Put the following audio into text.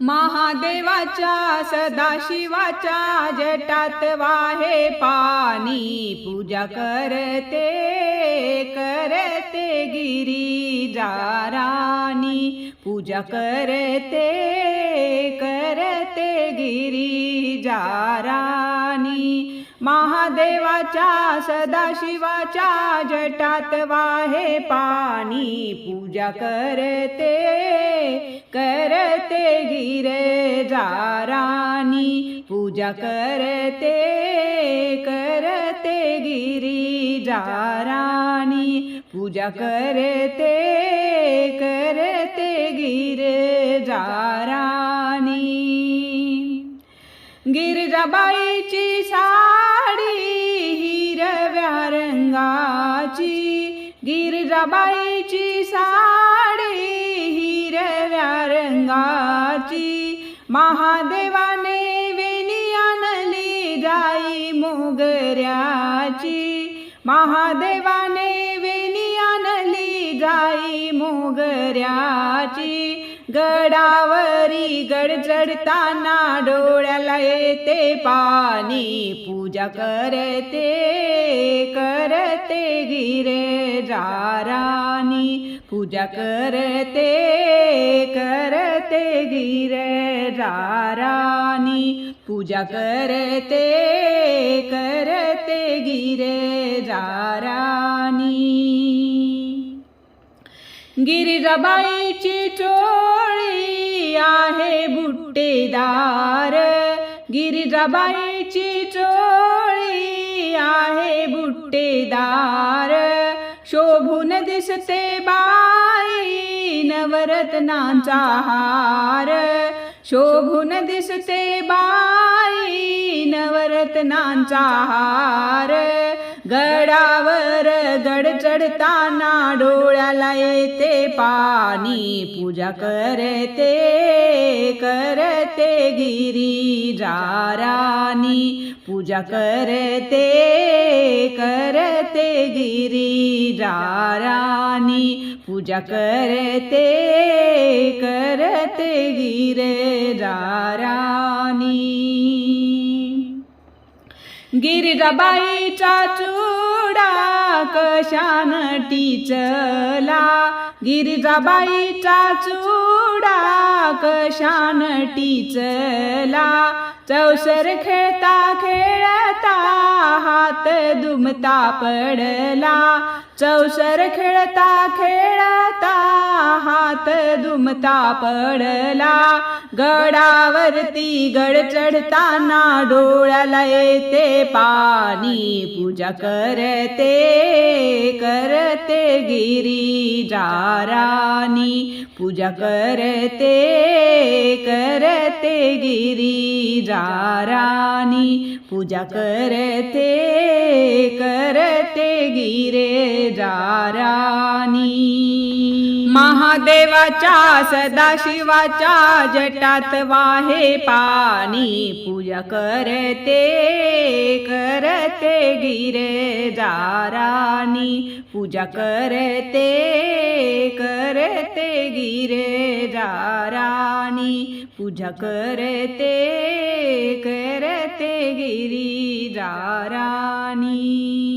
महादेवाच्या सदाशिवाच्या जटात वाहे पाणी. पूजा करते करते गिरी जारानी पूजा करते करते गिरी जाराणी महादेवाच्या सदाशिवाच्या जटात वाहे पाणी. पूजा करते करते गिरे जारानी पूजा करते करते गिरी जारानी पूजा करते करते गिरे जारानी. गिरिजाबाईची साडी हिरव्या रंगाची गिरिजाबाईची साडी रंगाची महादेवाने वेणी आणली जाई मोगऱ्याची. महादेवाने मोगऱ्याची गडावरी गड चढताना डोळ्याला येते पाणी. पूजा करते करते गिरे जारानी. पूजा करते करते गिरे जारानी. पूजा करते करते गिरे जारानी. गिरिजाबाईची चोळी आहे बुट्टेदार. गिरिजाबाईची चोळी आहे बुट्टेदार. शोभून दिसते बाई नवरत्नांचा हार. शोभून दिसते बाई नवरत्नांचा हार. गडावर गड चढताना डोळ्याला येते पाणी. पूजा करते करते गिरी जारानी. पूजा करते करते गिरी जारानी. पूजा करते करते गिरे जारानी. गिरिजाबाईचा चुडा कशान टिचला? गिरिजाबाईचा चुडा कशान टिचला? चौसर खेळता खेळता हात दुमता पडला. चौसर खेळता खेळ हात पडला. गडावरती गड चढताना डोळ्याला येते पाणी. पूजा करते करते गिरी जारानी पूजा करते करते गिरी जारानी पूजा करते करते गिरे जारानी महादेवाच्या सदाशिवाच्या जटात वाहे पाणी. पूजा करते करते गिरे जारानी. पूजा करते करते गिरेजारानी पूजा करते करते गिरीजारानी